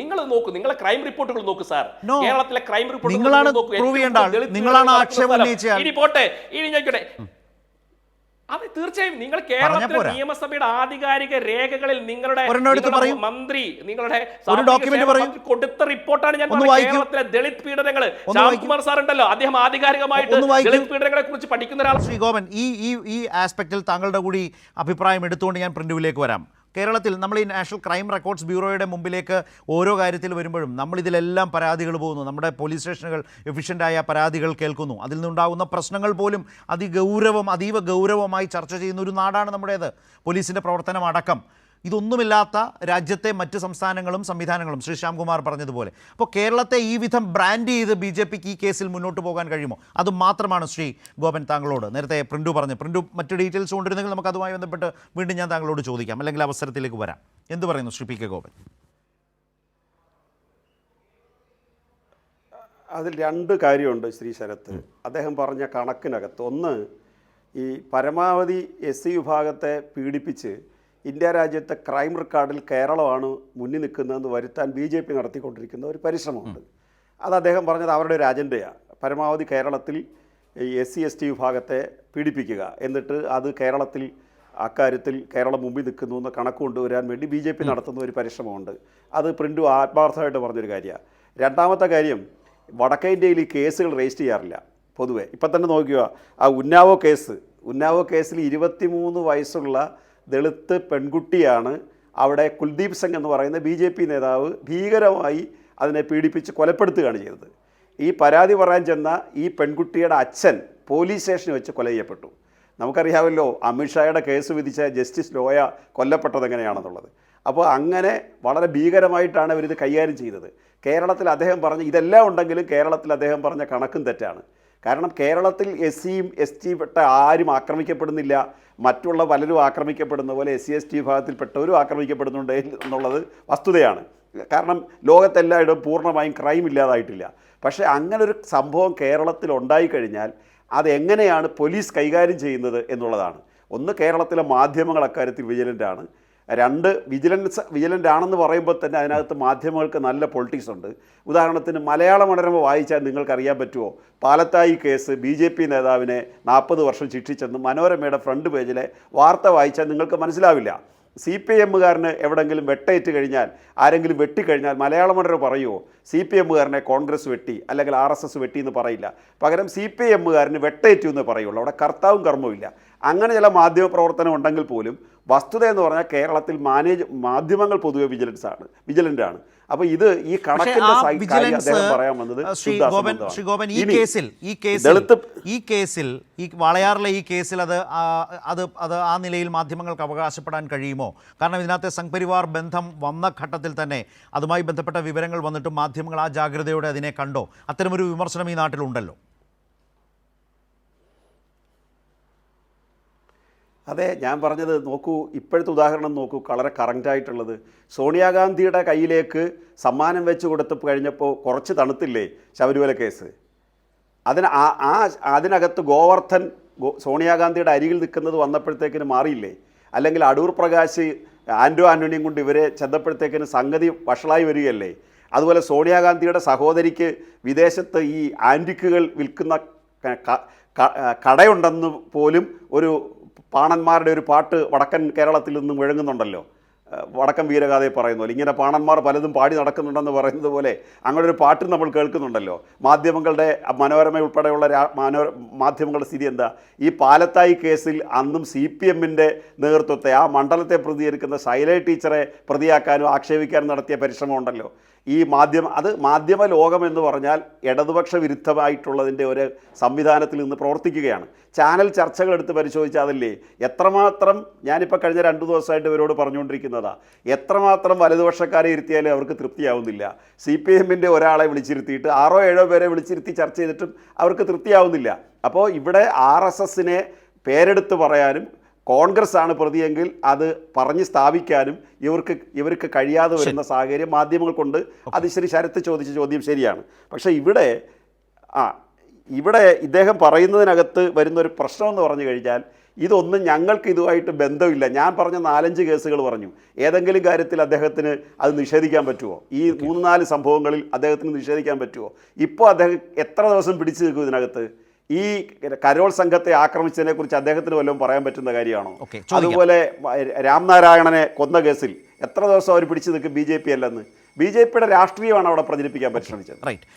നിങ്ങൾ നോക്കൂ നിങ്ങളെ ക്രൈം റിപ്പോർട്ടുകൾ നോക്കൂ സാർ കേരളത്തിലെ ക്രൈം റിപ്പോർട്ടുകൾ നിങ്ങളാണ്. ഇനി പോട്ടെ ഇനി ചോദിക്കട്ടെ. അത് തീർച്ചയായും നിങ്ങൾ കേരളത്തിലെ നിയമസഭയുടെ ആധികാരിക രേഖകളിൽ നിങ്ങളുടെ. മന്ത്രി നിങ്ങളുടെ കൊടുത്ത റിപ്പോർട്ടാണ് ഞാൻ കേരളത്തിലെ ദളിത് പീഡനങ്ങൾ ശ്യാംകുമാർ സാർ ഉണ്ടല്ലോ. അദ്ദേഹം ആധികാരികമായിട്ട് ദളിത് പീഡനങ്ങളെ കുറിച്ച് പഠിക്കുന്ന ഒരാൾ ശ്രീ ഗോപൻ ഈ ഈ ഈ ആസ്പെക്റ്റിൽ താങ്കളുടെ കൂടി അഭിപ്രായം എടുത്തുകൊണ്ട് ഞാൻ പ്രിന്റുവിലേക്ക് വരാം. കേരളത്തിൽ നമ്മൾ ഈ നാഷണൽ ക്രൈം റെക്കോർഡ്സ് ബ്യൂറോയുടെ മുമ്പിലേക്ക് ഓരോ കാര്യത്തിൽ വരുമ്പോഴും നമ്മൾ ഇതിലെല്ലാം പരാതികൾ പോകുന്നു. നമ്മുടെ പോലീസ് സ്റ്റേഷനുകൾ എഫിഷ്യന്റായ പരാതികൾ കേൾക്കുന്നു. അതിൽ നിന്നുണ്ടാകുന്ന പ്രശ്നങ്ങൾ പോലും അതിഗൗരവം അതീവ ഗൗരവമായി ചർച്ച ചെയ്യുന്ന ഒരു നാടാണ് നമ്മുടേത്. പോലീസിന്റെ പ്രവർത്തനം അടക്കം. ഇതൊന്നുമില്ലാത്ത രാജ്യത്തെ മറ്റ് സംസ്ഥാനങ്ങളും സംവിധാനങ്ങളും. ശ്രീ ശ്യാംകുമാർ പറഞ്ഞതുപോലെ. അപ്പോൾ കേരളത്തെ ഈ വിധം ബ്രാൻഡ് ചെയ്ത് ബി ജെ പിക്ക് ഈ കേസിൽ മുന്നോട്ട് പോകാൻ കഴിയുമോ? അത് മാത്രമാണ് ശ്രീ ഗോപൻ താങ്കളോട്. നേരത്തെ പ്രിന്റു പറഞ്ഞു. പ്രിന്റു മറ്റ് ഡീറ്റെയിൽസ് കൊണ്ടിരുന്നെങ്കിൽ നമുക്ക് അതുമായി ബന്ധപ്പെട്ട് വീണ്ടും ഞാൻ താങ്കളോട് ചോദിക്കാം. അല്ലെങ്കിൽ അവസരത്തിലേക്ക് വരാം. എന്ത് പറയുന്നു ശ്രീ പി കെ ഗോപൻ? അതിൽ രണ്ട് കാര്യമുണ്ട് ശ്രീ ശരത്ത്. അദ്ദേഹം പറഞ്ഞ കണക്കിനകത്ത്. ഒന്ന് ഈ പരമാവധി എസ് സി വിഭാഗത്തെ പീഡിപ്പിച്ച് ഇന്ത്യ രാജ്യത്തെ ക്രൈം റെക്കോർഡിൽ കേരളമാണ് മുന്നിൽ നിൽക്കുന്നതെന്ന് വരുത്താൻ ബി ജെ പി നടത്തിക്കൊണ്ടിരിക്കുന്ന ഒരു പരിശ്രമമുണ്ട്. അത് അദ്ദേഹം പറഞ്ഞത് അവരുടെ ഒരു അജണ്ടയാണ് പരമാവധി കേരളത്തിൽ എസ് സി എസ് ടി വിഭാഗത്തെ പീഡിപ്പിക്കുക. എന്നിട്ട് അത് കേരളത്തിൽ അക്കാര്യത്തിൽ കേരളം മുമ്പിൽ നിൽക്കുന്നു എന്ന കണക്ക് കൊണ്ടുവരാൻ വേണ്ടി ബി ജെ പി നടത്തുന്ന ഒരു പരിശ്രമമുണ്ട്. അത് പ്രിന്റു ആത്മാർത്ഥമായിട്ട് പറഞ്ഞൊരു കാര്യമാണ് രണ്ടാമത്തെ കാര്യം വടക്കേ ഇന്ത്യയിൽ ഈ കേസുകൾ രജിസ്റ്റർ ചെയ്യാറില്ല പൊതുവേ. ഇപ്പം തന്നെ നോക്കുക ആ ഉന്നാവോ കേസ് ഉന്നാവോ കേസിൽ ഇരുപത്തിമൂന്ന് വയസ്സുള്ള ദളിത് പെൺകുട്ടിയാണ് അവിടെ കുൽദീപ് സിംഗ് എന്ന് പറയുന്ന ബി ജെ പി നേതാവ് ഭീകരമായി അതിനെ പീഡിപ്പിച്ച് കൊലപ്പെടുത്തുകയാണ് ചെയ്തത്. ഈ പരാതി പറയാൻ ചെന്ന ഈ പെൺകുട്ടിയുടെ അച്ഛൻ പോലീസ് സ്റ്റേഷനിൽ വെച്ച് കൊല ചെയ്യപ്പെട്ടു. നമുക്കറിയാമല്ലോ അമിത്ഷായുടെ കേസ് വിധിച്ച ജസ്റ്റിസ് ലോയ കൊല്ലപ്പെട്ടത് എങ്ങനെയാണെന്നുള്ളത്. അപ്പോൾ അങ്ങനെ വളരെ ഭീകരമായിട്ടാണ് അവരിത് കൈകാര്യം ചെയ്തത്. കേരളത്തിൽ അദ്ദേഹം പറഞ്ഞ ഇതെല്ലാം ഉണ്ടെങ്കിലും കേരളത്തിൽ അദ്ദേഹം പറഞ്ഞ കണക്കും തെറ്റാണ്. കാരണം കേരളത്തിൽ എസ് സിയും എസ് ടി പെട്ട ആരും ആക്രമിക്കപ്പെടുന്നില്ല. മറ്റുള്ള പലരും ആക്രമിക്കപ്പെടുന്ന പോലെ എസ് സി എസ് ടി വിഭാഗത്തിൽപ്പെട്ടവരും ആക്രമിക്കപ്പെടുന്നുണ്ട് എന്നുള്ളത് വസ്തുതയാണ്. കാരണം ലോകത്തെല്ലായിടും പൂർണമായും ക്രൈം ഇല്ലാതായിട്ടില്ല. പക്ഷേ അങ്ങനൊരു സംഭവം കേരളത്തിൽ ഉണ്ടായിക്കഴിഞ്ഞാൽ അതെങ്ങനെയാണ് പോലീസ് കൈകാര്യം ചെയ്യുന്നത് എന്നുള്ളതാണ്. ഒന്ന് കേരളത്തിലെ മാധ്യമങ്ങൾ അക്കാര്യത്തിൽ ആണ്. രണ്ട് വിജിലൻസ് വിജിലന്റ് ആണെന്ന് പറയുമ്പോൾ തന്നെ അതിനകത്ത് മാധ്യമങ്ങൾക്ക് നല്ല പൊളിറ്റിക്സ് ഉണ്ട്. ഉദാഹരണത്തിന് മലയാള മനോരമ വായിച്ചാൽ നിങ്ങൾക്കറിയാൻ പറ്റുമോ? Palathayi case B J P നേതാവിനെ നാൽപ്പത് വർഷം ശിക്ഷിച്ചെന്ന് മനോരമയുടെ ഫ്രണ്ട് പേജിലെ വാർത്ത വായിച്ചാൽ നിങ്ങൾക്ക് മനസ്സിലാവില്ല. സി പി എമ്മുകാരന് എവിടെങ്കിലും വെട്ടേറ്റ് കഴിഞ്ഞാൽ ആരെങ്കിലും വെട്ടിക്കഴിഞ്ഞാൽ മലയാള മനോരമ പറയുമോ സി പി എമ്മുകാരനെ കോൺഗ്രസ് വെട്ടി അല്ലെങ്കിൽ ആർ എസ് എസ് വെട്ടി എന്ന് പറയില്ല. പകരം സി പി എമ്മുകാരന് വെട്ടേറ്റു എന്ന് പറയുള്ളൂ. അവിടെ കർത്താവും കർമ്മവും ഇല്ല അങ്ങനെ ചില മാധ്യമ പ്രവർത്തനം ഉണ്ടെങ്കിൽ പോലും വസ്തുത എന്ന് പറഞ്ഞാൽ കേരളത്തിൽ മാനേജ് മാധ്യമങ്ങൾ പൊതുവെ വിജിലൻസ് ആണ് വിജിലന്റ് ആണ്. അപ്പൊ ഇത് ഈ കണക്കിന്റെ പറയാൻ വന്നത്. ശ്രീ ഗോപൻ ഈ കേസിൽ ഈ കേസിൽ ഈ കേസിൽ ഈ വളയാറിലെ ഈ കേസിൽ അത് അത് അത് ആ നിലയിൽ മാധ്യമങ്ങൾക്ക് അവകാശപ്പെടാൻ കഴിയുമോ? കാരണം ഇതിനകത്തെ സംഘപരിവാർ ബന്ധം വന്ന ഘട്ടത്തിൽ തന്നെ അതുമായി ബന്ധപ്പെട്ട വിവരങ്ങൾ വന്നിട്ടും മാധ്യമങ്ങൾ ആ ജാഗ്രതയോടെ അതിനെ കണ്ടോ? അത്തരമൊരു വിമർശനം ഈ നാട്ടിലുണ്ടല്ലോ. അതെ ഞാൻ പറഞ്ഞത് നോക്കൂ ഇപ്പോഴത്തെ ഉദാഹരണം നോക്കൂ വളരെ കറക്റ്റായിട്ടുള്ളത് സോണിയാഗാന്ധിയുടെ കയ്യിലേക്ക് സമ്മാനം വെച്ച് കൊടുത്ത് കഴിഞ്ഞപ്പോൾ കുറച്ച് തണുത്തില്ലേ ശബരിമല കേസ്? അതിന് ആ ആ അതിനകത്ത് ഗോവർദ്ധൻ സോണിയാഗാന്ധിയുടെ അരികിൽ നിൽക്കുന്നത് വന്നപ്പോഴത്തേക്കിന് മാറിയില്ലേ? അല്ലെങ്കിൽ അടൂർ പ്രകാശ് ആൻഡോ ആന്റണിയും കൊണ്ട് ഇവരെ ചെന്നപ്പോഴത്തേക്കിന് സംഗതി വഷളായി വരികയല്ലേ? അതുപോലെ സോണിയാഗാന്ധിയുടെ സഹോദരിക്ക് വിദേശത്ത് ഈ ആന്റിക്കുകൾ വിൽക്കുന്ന കടയുണ്ടെന്ന് പോലും ഒരു പാണന്മാരുടെ ഒരു പാട്ട് വടക്കൻ കേരളത്തിൽ നിന്നും മുഴങ്ങുന്നുണ്ടല്ലോ വടക്കൻ വീരഗാഥയെ പറയുന്നു. ഇങ്ങനെ പാണന്മാർ പലതും പാടി നടക്കുന്നുണ്ടെന്ന് പറയുന്നത് പോലെ അങ്ങനെ ഒരു പാട്ട് നമ്മൾ കേൾക്കുന്നുണ്ടല്ലോ. മാധ്യമങ്ങളുടെ മനോരമ ഉൾപ്പെടെയുള്ള മനോ മാധ്യമങ്ങളുടെ സ്ഥിതി എന്താ? ഈ പാലത്തായി കേസിൽ അന്നും സി പി എമ്മിന്റെ നേതൃത്വത്തെ ആ മണ്ഡലത്തെ പ്രതികരിക്കുന്ന ശൈല ടീച്ചറെ പ്രതിയാക്കാനും ആക്ഷേപിക്കാനും നടത്തിയ പരിശ്രമം ഉണ്ടല്ലോ ഈ മാധ്യമ അത് മാധ്യമ ലോകം എന്ന് പറഞ്ഞാൽ ഇടതുപക്ഷ വിരുദ്ധമായിട്ടുള്ളതിന്റെ ഒരു സംവിധാനത്തിൽ നിന്ന് പ്രവർത്തിക്കുകയാണ്. ചാനൽ ചർച്ചകൾ എടുത്ത് പരിശോധിച്ചാൽ അതല്ലേ? എത്രമാത്രം ഞാനിപ്പോൾ കഴിഞ്ഞ രണ്ടു ദിവസമായിട്ട് ഇവരോട് പറഞ്ഞുകൊണ്ടിരിക്കുന്നതാ. എത്രമാത്രം വലതുപക്ഷക്കാരെ ഇരുത്തിയാലും അവർക്ക് തൃപ്തിയാവുന്നില്ല. സി പി എമ്മിന്റെ ഒരാളെ വിളിച്ചിരുത്തിയിട്ട് ആറോ ഏഴോ പേരെ വിളിച്ചിരുത്തി ചർച്ച ചെയ്തിട്ടും അവർക്ക് തൃപ്തിയാവുന്നില്ല. അപ്പോൾ ഇവിടെ ആർ എസ് എസിനെ പേരെടുത്ത് പറയാനും കോൺഗ്രസ് ആണ് പ്രതിയെങ്കിൽ അത് പറഞ്ഞ് സ്ഥാപിക്കാനും ഇവർക്ക് ഇവർക്ക് കഴിയാതെ വരുന്ന സാഹചര്യം മാധ്യമങ്ങൾ കൊണ്ട് അത് ശരി ശരത്ത് ചോദിച്ച ചോദ്യം ശരിയാണ്. പക്ഷേ ഇവിടെ ആ ഇവിടെ ഇദ്ദേഹം പറയുന്നതിനകത്ത് വരുന്ന ഒരു പ്രശ്നം എന്ന് പറഞ്ഞു കഴിഞ്ഞാൽ ഇതൊന്നും ഞങ്ങൾക്ക് ഇതുമായിട്ട് ബന്ധമില്ല. ഞാൻ പറഞ്ഞ നാലഞ്ച് കേസുകൾ പറഞ്ഞു. ഏതെങ്കിലും കാര്യത്തിൽ അദ്ദേഹത്തിന് അത് നിഷേധിക്കാൻ പറ്റുമോ? ഈ മൂന്ന് നാല് സംഭവങ്ങളിൽ അദ്ദേഹത്തിന് നിഷേധിക്കാൻ പറ്റുമോ? ഇപ്പോൾ അദ്ദേഹം എത്ര ദിവസം പിടിച്ചു നിൽക്കും ഇതിനകത്ത്? ഈ കരോൾ സംഘത്തെ ആക്രമിച്ചതിനെ കുറിച്ച് അദ്ദേഹത്തിന് വല്ലതും പറയാൻ പറ്റുന്ന കാര്യമാണോ? അതുപോലെ രാംനാരായണനെ കൊന്ന കേസിൽ എത്ര ദിവസം അവർ പിടിച്ചു നിൽക്കും? ബി ജെ പി അല്ലെന്ന്. ബി ജെ പിയുടെ രാഷ്ട്രീയമാണ് അവിടെ പ്രചരിപ്പിക്കാൻ പരിശ്രമിച്ചത്. റൈറ്റ്